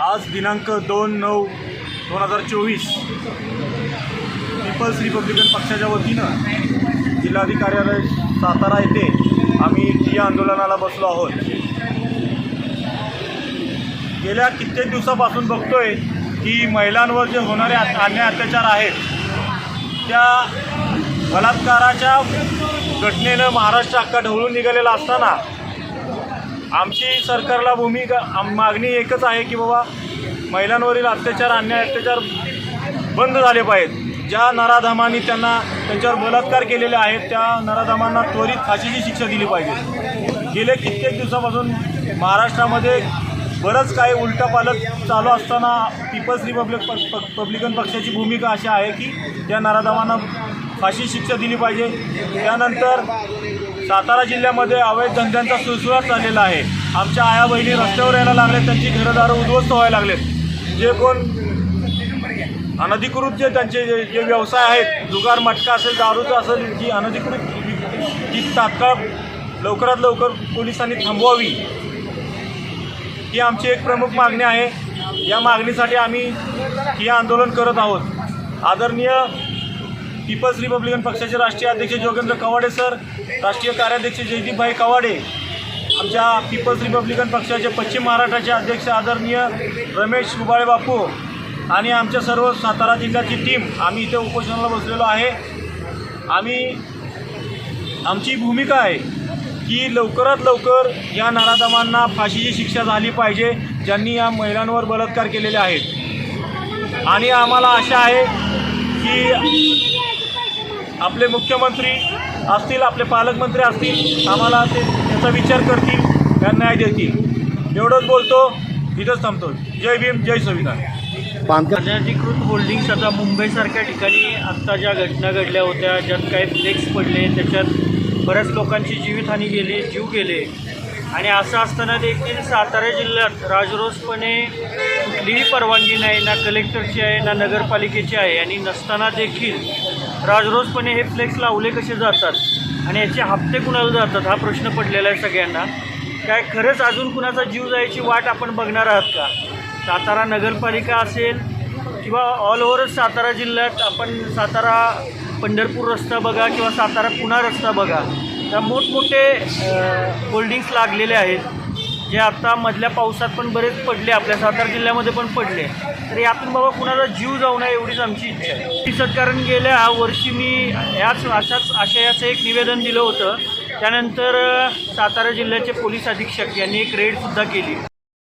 आज दिनांक दोन नऊ दोन हजार चोवीस. पीपल्स रिपब्लिकन पक्षाच्या वतीनं जिल्हाधिकार्यालय सातारा येथे आम्ही ठिय्या आंदोलनाला बसलो आहोत. गेल्या कित्येक दिवसापासून बघतोय की महिलांवर जे होणारे अन्य अन्याय अत्याचार आहेत त्या बलात्काराच्या घटनेनं महाराष्ट्र अख्खा ढवळून निघालेला असताना आमची सरकारला भूमिका मागणी एकच आहे की बाबा महिलांवरील अत्याचार अन्याय अत्याचार बंद झाले पाहिजेत. ज्या नराधामांनी त्यांना त्यांच्यावर बलात्कार केलेले आहेत त्या नराधामांना त्वरित फाशीची शिक्षा दिली पाहिजे. गेले कित्येक दिवसापासून महाराष्ट्रामध्ये बरंच काही उलटापालट चालू असताना पीपल्स रिपब्लिक प- प- पब्लिकन पक्षाची भूमिका अशी आहे की त्या नराधामांना फाशी शिक्षा दिली पाहिजे. त्यानंतर सातारा जिल्ह्यामध्ये अवैध धंद्यांचा सुळसुळाट चाललेला आहे. आमच्या आया बहिणी रस्त्यावर यायला लागले त्यांची घरदारं उद्ध्वस्त व्हायला लागलेत. जे कोण अनधिकृत जे त्यांचे जे जे व्यवसाय आहेत जुगार मटका असेल दारूचा असेल जी अनधिकृत जी तात्काळ लवकरात लवकर पोलिसांनी थांबवावी ही आमची एक प्रमुख मागणी आहे. या मागणीसाठी आम्ही हे आंदोलन करत आहोत. आदरणीय पीपल्स रिपब्लिकन पक्षाचे राष्ट्रीय अध्यक्ष जोगेंद्र कवाडे सर. राष्ट्रीय कार्याध्यक्ष जयदीपभाई कवाडे. आमच्या पीपल्स रिपब्लिकन पक्षाचे पश्चिम महाराष्ट्राचे अध्यक्ष आदरणीय रमेश उबाळे बापू आणि आमच्या सर्व सातारा जिल्ह्याची टीम आम्ही इथे उपोषणाला बसलेलो आहे. आम्ही आमची भूमिका आहे की लवकरात लवकर या नराधमांना फाशीची शिक्षा झाली पाहिजे ज्यांनी या महिलांवर बलात्कार केलेले आहेत. आणि आम्हाला आशा आहे की आपले मुख्यमंत्री असतील आपले पालकमंत्री असतील आम्हाला ते त्याचा विचार करतील त्या न्याय देतील. एवढंच बोलतो इथंच थांबतो जय भीम जय संविधान. अनधिकृत होल्डिंग्स आता मुंबईसारख्या ठिकाणी आत्ता ज्या घटना घडल्या होत्या ज्यात काही फ्लेक्स पडले त्याच्यात बऱ्याच लोकांची जीवितहानी गेली जीव गेले. आणि असं असताना देखील सातारा जिल्ह्यात राजरोसपणे कुठलीही परवानगी नाही ना कलेक्टरची आहे ना नगरपालिकेची आहे. आणि नसताना देखील राजरोसपणे हे फ्लेक्स लावले कसे जातात? आणि याचे हप्ते कुणाला जातात? हा प्रश्न पडलेला आहे सगळ्यांना. काय खरंच अजून कुणाचा जीव जायची वाट आपण बघणार आहात का? सातारा नगरपालिका असेल किंवा ऑल ओव्हरच सातारा जिल्ह्यात आपण सातारा पंढरपूर रस्ता बघा किंवा सातारा पुणा रस्ता बघा. त्या मोठमोठे होल्डिंग्स लागलेले आहेत. जे आता मधल्या पावसात पण बरेच पडले आपल्या सातारा जिल्ह्यामध्ये पण पडले. तर यातून बाबा कुणाचा जीव जाऊ नये एवढीच आमची इच्छा आहे. ती सत्कारण गेल्या वर्षी मी याच अशाच आशयाचं एक निवेदन दिलं होतं. त्यानंतर सातारा जिल्ह्याचे पोलीस अधीक्षक यांनी एक रेडसुद्धा केली.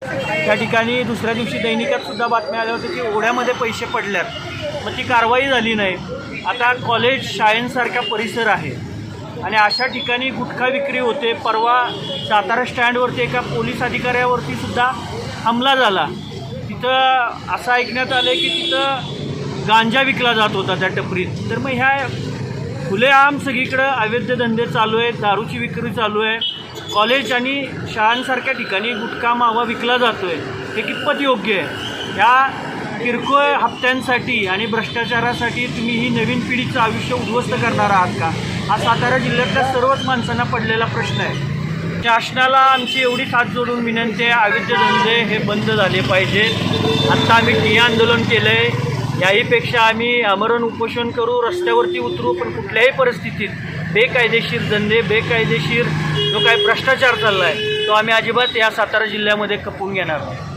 त्या ठिकाणी दुसऱ्या दिवशी दैनिकात सुद्धा बातम्या आल्या होत्या की ओढ्यामध्ये पैसे पडल्यात. मग ती कारवाई झाली नाही. आता कॉलेज शाळेंसारखा परिसर आहे. आणि अशा ठिकाणी गुटखा विक्री होते. परवा सातारा स्टँडवरती एका पोलीस अधिकाऱ्यावरती सुद्धा हमला झाला. तिथं असं ऐकण्यात आलं की तिथं गांजा विकला जात होता त्या टपरीत. तर मग ह्या खुलेआम सगळीकडं अवैध धंदे चालू आहेत दारूची विक्री चालू आहे. कॉलेज आणि शाळांसारख्या ठिकाणी गुटखा मावा विकला जातो आहे हे कितपत योग्य आहे? ह्या किरकोळ हप्त्यांसाठी आणि भ्रष्टाचारासाठी तुम्ही ही नवीन पिढीचं आयुष्य उद्ध्वस्त करणार आहात का? हा सातारा जिल्ह्यातल्या सर्वच माणसांना पडलेला प्रश्न आहे. शासनाला आमची एवढी हात जोडून विनंती आहे अवैध धंदे हे बंद झाले पाहिजेत आत्ता आम्ही ठिय्या आंदोलन केलं आहे याहीपेक्षा आम्ही आमरण उपोषण करू रस्त्यावरती उतरू पण कुठल्याही परिस्थितीत बेकायदेशीर धंदे बेकायदेशीर जो काही भ्रष्टाचार चालला आहे तो आम्ही अजिबात या सातारा जिल्ह्यामध्ये खपवून घेणार नाही.